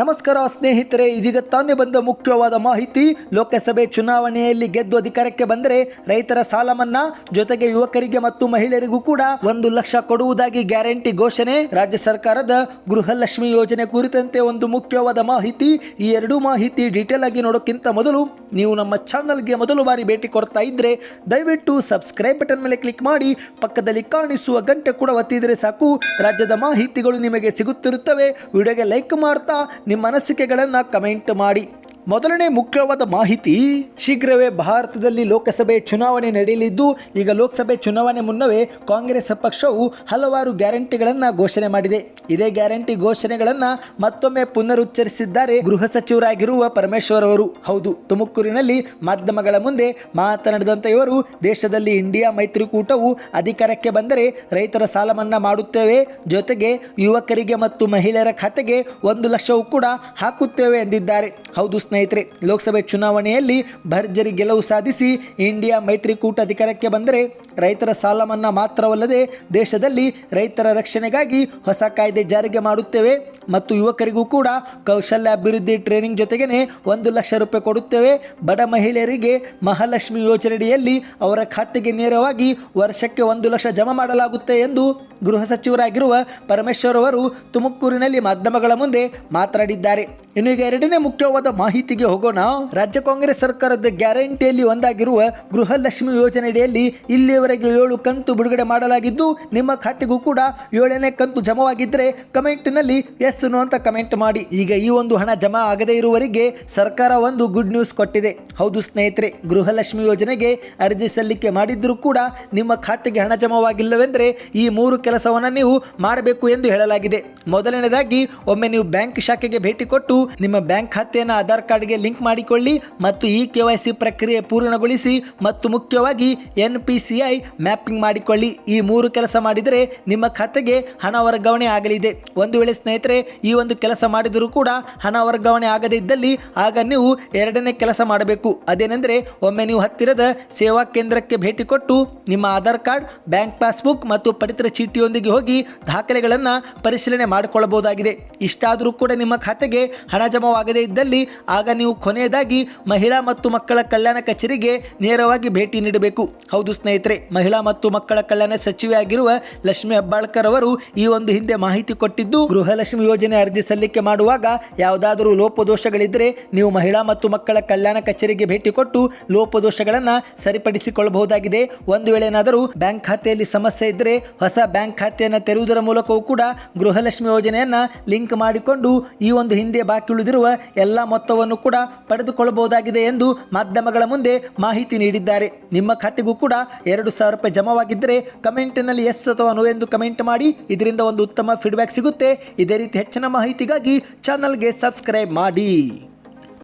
ನಮಸ್ಕಾರ ಸ್ನೇಹಿತರೆ, ಇದೀಗ ತಾನೇ ಬಂದ ಮುಖ್ಯವಾದ ಮಾಹಿತಿ. ಲೋಕಸಭೆ ಚುನಾವಣೆಯಲ್ಲಿ ಗೆದ್ದು ಅಧಿಕಾರಕ್ಕೆ ಬಂದರೆ ರೈತರ ಸಾಲ ಮನ್ನಾ ಜೊತೆಗೆ ಯುವಕರಿಗೆ ಮತ್ತು ಮಹಿಳೆಯರಿಗೂ ಕೂಡ ಒಂದು ಲಕ್ಷ ಕೊಡುವುದಾಗಿ ಗ್ಯಾರಂಟಿ ಘೋಷಣೆ. ರಾಜ್ಯ ಸರ್ಕಾರದ ಗೃಹಲಕ್ಷ್ಮಿ ಯೋಜನೆ ಕುರಿತಂತೆ ಒಂದು ಮುಖ್ಯವಾದ ಮಾಹಿತಿ. ಈ ಎರಡೂ ಮಾಹಿತಿ ಡೀಟೇಲ್ ಆಗಿ ನೋಡೋಕ್ಕಿಂತ ಮೊದಲು ನೀವು ನಮ್ಮ ಚಾನಲ್ಗೆ ಮೊದಲು ಬಾರಿ ಭೇಟಿ ಕೊಡ್ತಾ ಇದ್ರೆ ದಯವಿಟ್ಟು ಸಬ್ಸ್ಕ್ರೈಬ್ ಬಟನ್ ಮೇಲೆ ಕ್ಲಿಕ್ ಮಾಡಿ, ಪಕ್ಕದಲ್ಲಿ ಕಾಣಿಸುವ ಗಂಟೆ ಕೂಡ ಒತ್ತಿದರೆ ಸಾಕು. ರಾಜ್ಯದ ಮಾಹಿತಿಗಳು ನಿಮಗೆ ಸಿಗುತ್ತಿರುತ್ತವೆ. ವಿಡಿಯೋಗೆ ಲೈಕ್ ಮಾಡ್ತಾ ನಿಮ್ಮ ಅನಿಸಿಕೆಗಳನ್ನು ಕಮೆಂಟ್ ಮಾಡಿ. ಮೊದಲನೇ ಮುಖ್ಯವಾದ ಮಾಹಿತಿ, ಶೀಘ್ರವೇ ಭಾರತದಲ್ಲಿ ಲೋಕಸಭೆ ಚುನಾವಣೆ ನಡೆಯಲಿದ್ದು, ಈಗ ಲೋಕಸಭೆ ಚುನಾವಣೆ ಮುನ್ನವೇ ಕಾಂಗ್ರೆಸ್ ಪಕ್ಷವು ಹಲವಾರು ಗ್ಯಾರಂಟಿಗಳನ್ನು ಘೋಷಣೆ ಮಾಡಿದೆ. ಇದೇ ಗ್ಯಾರಂಟಿ ಘೋಷಣೆಗಳನ್ನು ಮತ್ತೊಮ್ಮೆ ಪುನರುಚ್ಚರಿಸಿದ್ದಾರೆ ಗೃಹ ಸಚಿವರಾಗಿರುವ ಪರಮೇಶ್ವರ್ ಅವರು. ಹೌದು, ತುಮಕೂರಿನಲ್ಲಿ ಮಾಧ್ಯಮಗಳ ಮುಂದೆ ಮಾತನಾಡಿದಂಥ ಇವರು ದೇಶದಲ್ಲಿ ಇಂಡಿಯಾ ಮೈತ್ರಿಕೂಟವು ಅಧಿಕಾರಕ್ಕೆ ಬಂದರೆ ರೈತರ ಸಾಲ ಮನ್ನಾ ಮಾಡುತ್ತೇವೆ, ಜೊತೆಗೆ ಯುವಕರಿಗೆ ಮತ್ತು ಮಹಿಳೆಯರ ಖಾತೆಗೆ ಒಂದು ಲಕ್ಷವೂ ಕೂಡ ಹಾಕುತ್ತೇವೆ ಎಂದಿದ್ದಾರೆ. ಹೌದು ಲೋಕಸಭೆ ಚುನಾವಣೆಯಲ್ಲಿ ಭರ್ಜರಿ ಗೆಲುವು ಸಾಧಿಸಿ ಇಂಡಿಯಾ ಮೈತ್ರಿಕೂಟ ಅಧಿಕಾರಕ್ಕೆ ಬಂದರೆ ರೈತರ ಸಾಲ ಮನ್ನಾ ಮಾತ್ರವಲ್ಲದೆ ದೇಶದಲ್ಲಿ ರೈತರ ರಕ್ಷಣೆಗಾಗಿ ಹೊಸ ಕಾಯ್ದೆ ಜಾರಿಗೆ ಮಾಡುತ್ತೇವೆ ಮತ್ತು ಯುವಕರಿಗೂ ಕೂಡ ಕೌಶಲ್ಯ ಅಭಿವೃದ್ಧಿ ಟ್ರೈನಿಂಗ್ ಜೊತೆಗೇ ಒಂದು ಲಕ್ಷ ರೂಪಾಯಿ ಕೊಡುತ್ತೇವೆ. ಬಡ ಮಹಿಳೆಯರಿಗೆ ಮಹಾಲಕ್ಷ್ಮಿ ಯೋಜನೆಯಡಿಯಲ್ಲಿ ಅವರ ಖಾತೆಗೆ ನೇರವಾಗಿ ವರ್ಷಕ್ಕೆ ಒಂದು ಲಕ್ಷ ಜಮಾ ಮಾಡಲಾಗುತ್ತೆ ಎಂದು ಗೃಹ ಸಚಿವರಾಗಿರುವ ಪರಮೇಶ್ವರ್ ಅವರು ತುಮಕೂರಿನಲ್ಲಿ ಮಾಧ್ಯಮಗಳ ಮುಂದೆ ಮಾತನಾಡಿದ್ದಾರೆ. ಇನ್ನು ಈಗ ಎರಡನೇ ಮುಖ್ಯವಾದ ಮಾಹಿತಿಗೆ ಹೋಗೋಣ. ರಾಜ್ಯ ಕಾಂಗ್ರೆಸ್ ಸರ್ಕಾರದ ಗ್ಯಾರಂಟಿಯಲ್ಲಿ ಒಂದಾಗಿರುವ ಗೃಹಲಕ್ಷ್ಮಿ ಯೋಜನೆಯಡಿಯಲ್ಲಿ ಇಲ್ಲಿಯವರೆಗೆ ಏಳು ಕಂತು ಬಿಡುಗಡೆ ಮಾಡಲಾಗಿದ್ದು, ನಿಮ್ಮ ಖಾತೆಗೂ ಕೂಡ ಏಳನೇ ಕಂತು ಜಮಾವಾಗಿದ್ದರೆ ಕಮೆಂಟ್ನಲ್ಲಿ ಎಸ್ ಅಂತ ಕಮೆಂಟ್ ಮಾಡಿ. ಈಗ ಈ ಒಂದು ಹಣ ಜಮಾ ಆಗದೇ ಇರುವವರಿಗೆ ಸರ್ಕಾರ ಒಂದು ಗುಡ್ ನ್ಯೂಸ್ ಕೊಟ್ಟಿದೆ. ಹೌದು ಸ್ನೇಹಿತರೆ, ಗೃಹಲಕ್ಷ್ಮಿ ಯೋಜನೆಗೆ ಅರ್ಜಿ ಸಲ್ಲಿಕೆ ಮಾಡಿದ್ರೂ ಕೂಡ ನಿಮ್ಮ ಖಾತೆಗೆ ಹಣ ಜಮವಾಗಿಲ್ಲವೆಂದರೆ ಈ ಮೂರು ಕೆಲಸವನ್ನು ನೀವು ಮಾಡಬೇಕು ಎಂದು ಹೇಳಲಾಗಿದೆ. ಮೊದಲನೇದಾಗಿ, ಒಮ್ಮೆ ನೀವು ಬ್ಯಾಂಕ್ ಶಾಖೆಗೆ ಭೇಟಿ ಕೊಟ್ಟು ನಿಮ್ಮ ಬ್ಯಾಂಕ್ ಖಾತೆಯನ್ನು ಆಧಾರ್ ಕಾರ್ಡ್ಗೆ ಲಿಂಕ್ ಮಾಡಿಕೊಳ್ಳಿ ಮತ್ತು ಈ ಕೆ ವೈ ಸಿ ಪ್ರಕ್ರಿಯೆ ಪೂರ್ಣಗೊಳಿಸಿ ಮತ್ತು ಮುಖ್ಯವಾಗಿ N P C I mapping ಮಾಡಿಕೊಳ್ಳಿ. ಈ ಮೂರು ಕೆಲಸ ಮಾಡಿದರೆ ನಿಮ್ಮ ಖಾತೆಗೆ ಹಣ ವರ್ಗಾವಣೆ ಆಗಲಿದೆ. ಒಂದು ವೇಳೆ ಸ್ನೇಹಿತರೆ, ಈ ಒಂದು ಕೆಲಸ ಮಾಡಿದರೂ ಕೂಡ ಹಣ ವರ್ಗಾವಣೆ ಆಗದೇ ಇದ್ದಲ್ಲಿ ಆಗ ನೀವು ಎರಡನೇ ಕೆಲಸ ಮಾಡಬೇಕು. ಅದೇನೆಂದರೆ, ಒಮ್ಮೆ ನೀವು ಹತ್ತಿರದ ಸೇವಾ ಕೇಂದ್ರಕ್ಕೆ ಭೇಟಿ ಕೊಟ್ಟು ನಿಮ್ಮ ಆಧಾರ್ ಕಾರ್ಡ್, ಬ್ಯಾಂಕ್ ಪಾಸ್ಬುಕ್ ಮತ್ತು ಪಡಿತರ ಚೀಟಿಯೊಂದಿಗೆ ಹೋಗಿ ದಾಖಲೆಗಳನ್ನು ಪರಿಶೀಲನೆ ಮಾಡಿಕೊಳ್ಳಬಹುದಾಗಿದೆ. ಇಷ್ಟಾದರೂ ಕೂಡ ನಿಮ್ಮ ಖಾತೆಗೆ ಹಣ ಜಮಾವಾಗದೇ ಇದ್ದಲ್ಲಿ ಆಗ ನೀವು ಕೊನೆಯದಾಗಿ ಮಹಿಳಾ ಮತ್ತು ಮಕ್ಕಳ ಕಲ್ಯಾಣ ಕಚೇರಿಗೆ ನೇರವಾಗಿ ಭೇಟಿ ನೀಡಬೇಕು. ಹೌದು ಸ್ನೇಹಿತರೆ, ಮಹಿಳಾ ಮತ್ತು ಮಕ್ಕಳ ಕಲ್ಯಾಣ ಸಚಿವೆ ಆಗಿರುವ ಲಕ್ಷ್ಮಿ ಹೆಬ್ಬಾಳ್ಕರ್ ಅವರು ಈ ಒಂದು ಹಿಂದೆ ಮಾಹಿತಿ ಕೊಟ್ಟಿದ್ದು, ಗೃಹಲಕ್ಷ್ಮಿ ಯೋಜನೆ ಅರ್ಜಿ ಸಲ್ಲಿಕೆ ಮಾಡುವಾಗ ಯಾವುದಾದರೂ ಲೋಪದೋಷಗಳಿದ್ದರೆ ನೀವು ಮಹಿಳಾ ಮತ್ತು ಮಕ್ಕಳ ಕಲ್ಯಾಣ ಕಚೇರಿಗೆ ಭೇಟಿ ಕೊಟ್ಟು ಲೋಪದೋಷಗಳನ್ನು ಸರಿಪಡಿಸಿಕೊಳ್ಳಬಹುದಾಗಿದೆ. ಒಂದು ವೇಳೆ ಏನಾದರೂ ಬ್ಯಾಂಕ್ ಖಾತೆಯಲ್ಲಿ ಸಮಸ್ಯೆ ಇದ್ದರೆ ಹೊಸ ಬ್ಯಾಂಕ್ ಖಾತೆಯನ್ನು ತೆರೆಯುವುದರ ಮೂಲಕವೂ ಕೂಡ ಗೃಹಲಕ್ಷ್ಮಿ ಯೋಜನೆಯನ್ನ ಲಿಂಕ್ ಮಾಡಿಕೊಂಡು ಈ ಒಂದು ಹಿಂದೆ ಬಾಕಿ ಉಳಿದಿರುವ ಎಲ್ಲ ಮೊತ್ತವನ್ನು ಕೂಡ ಪಡೆದುಕೊಳ್ಳಬಹುದಾಗಿದೆ ಎಂದು ಮಾಧ್ಯಮಗಳ ಮುಂದೆ ಮಾಹಿತಿ ನೀಡಿದ್ದಾರೆ. ನಿಮ್ಮ ಖಾತೆಗೂ ಕೂಡ ಎರಡು ಸಾವಿರ ರೂಪಾಯಿ ಜಮಾವಾಗಿದ್ದರೆ ಕಮೆಂಟ್ನಲ್ಲಿ ಎಸ್ ಅಥವಾ ನೋ ಎಂದು ಕಮೆಂಟ್ ಮಾಡಿ. ಇದರಿಂದ ಒಂದು ಉತ್ತಮ ಫೀಡ್ಬ್ಯಾಕ್ ಸಿಗುತ್ತೆ. ಇದೇ ರೀತಿ ಹೆಚ್ಚಿನ ಮಾಹಿತಿಗಾಗಿ ಚಾನಲ್ಗೆ ಸಬ್ಸ್ಕ್ರೈಬ್ ಮಾಡಿ.